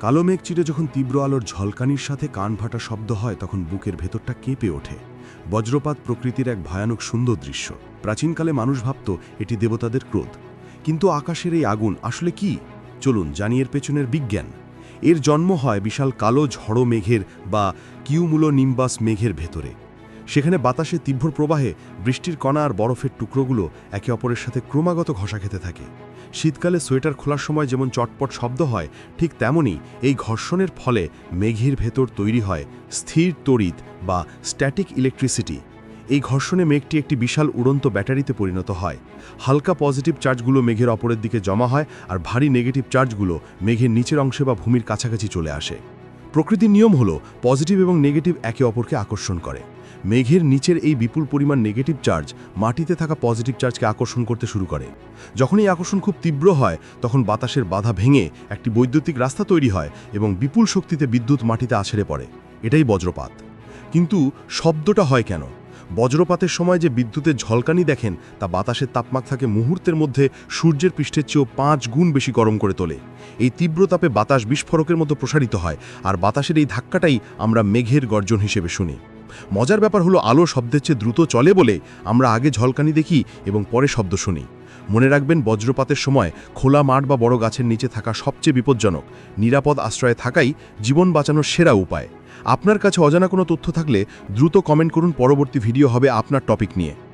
কালো মেঘ চিরে যখন তীব্র আলোর ঝলকানির সাথে কান ফাটা শব্দ হয়, তখন বুকের ভেতরটা কেঁপে ওঠে। বজ্রপাত প্রকৃতির এক ভয়ানক সুন্দর দৃশ্য। প্রাচীনকালে মানুষ ভাবত, এটি দেবতাদের ক্রোধ। কিন্তু আকাশের এই আগুন আসলে কি? চলুন জানিয়ের পেছনের বিজ্ঞান। এর জন্ম হয় বিশাল কালো ঝড়ো মেঘের বা কিউমুলো নিম্বাস মেঘের ভেতরে। সেখানে বাতাসে তীব্র প্রবাহে বৃষ্টির কণা আর বরফের টুকরোগুলো একে অপরের সাথে ক্রমাগত ঘষা খেতে থাকে। শীতকালে সোয়েটার খোলার সময় যেমন চটপট শব্দ হয়, ঠিক তেমনই এই ঘর্ষণের ফলে মেঘের ভেতর তৈরি হয় স্থির তড়িৎ বা স্ট্যাটিক ইলেকট্রিসিটি। এই ঘর্ষণে মেঘটি একটি বিশাল উড়ন্ত ব্যাটারিতে পরিণত হয়। হালকা পজিটিভ চার্জগুলো মেঘের অপরের দিকে জমা হয় আর ভারী নেগেটিভ চার্জগুলো মেঘের নিচের অংশে বা ভূমির কাছাকাছি চলে আসে। প্রকৃতির নিয়ম হলো পজিটিভ এবং নেগেটিভ একে অপরকে আকর্ষণ করে। মেঘের নিচের এই বিপুল পরিমাণ নেগেটিভ চার্জ মাটিতে থাকা পজিটিভ চার্জকে আকর্ষণ করতে শুরু করে। যখন এই আকর্ষণ খুব তীব্র হয়, তখন বাতাসের বাধা ভেঙে একটি বৈদ্যুতিক রাস্তা তৈরি হয় এবং বিপুল শক্তিতে বিদ্যুৎ মাটিতে আছড়ে পড়ে। এটাই বজ্রপাত। কিন্তু শব্দটা হয় কেন? বজ্রপাতের সময় যে বিদ্যুতের ঝলকানি দেখেন, তা বাতাসের তাপমাত্রাকে মুহূর্তের মধ্যে সূর্যের পৃষ্ঠের চেয়েও পাঁচ গুণ বেশি গরম করে তোলে। এই তীব্র তাপে বাতাস বিস্ফোরকের মতো প্রসারিত হয়, আর বাতাসের এই ধাক্কাটাই আমরা মেঘের গর্জন হিসেবে শুনি। মজার ব্যাপার হলো, আলো শব্দের চেয়ে দ্রুত চলে বলে আমরা আগে ঝলকানি দেখি এবং পরে শব্দ শুনি। মনে রাখবেন, বজ্রপাতের সময় খোলা মাঠ বা বড় গাছের নিচে থাকা সবচেয়ে বিপজ্জনক। নিরাপদ আশ্রয়ে থাকাই জীবন বাঁচানোর সেরা উপায়। আপনার কাছে অজানা কোনো তথ্য থাকলে দ্রুত কমেন্ট করুন, পরবর্তী ভিডিও হবে আপনার টপিক নিয়ে।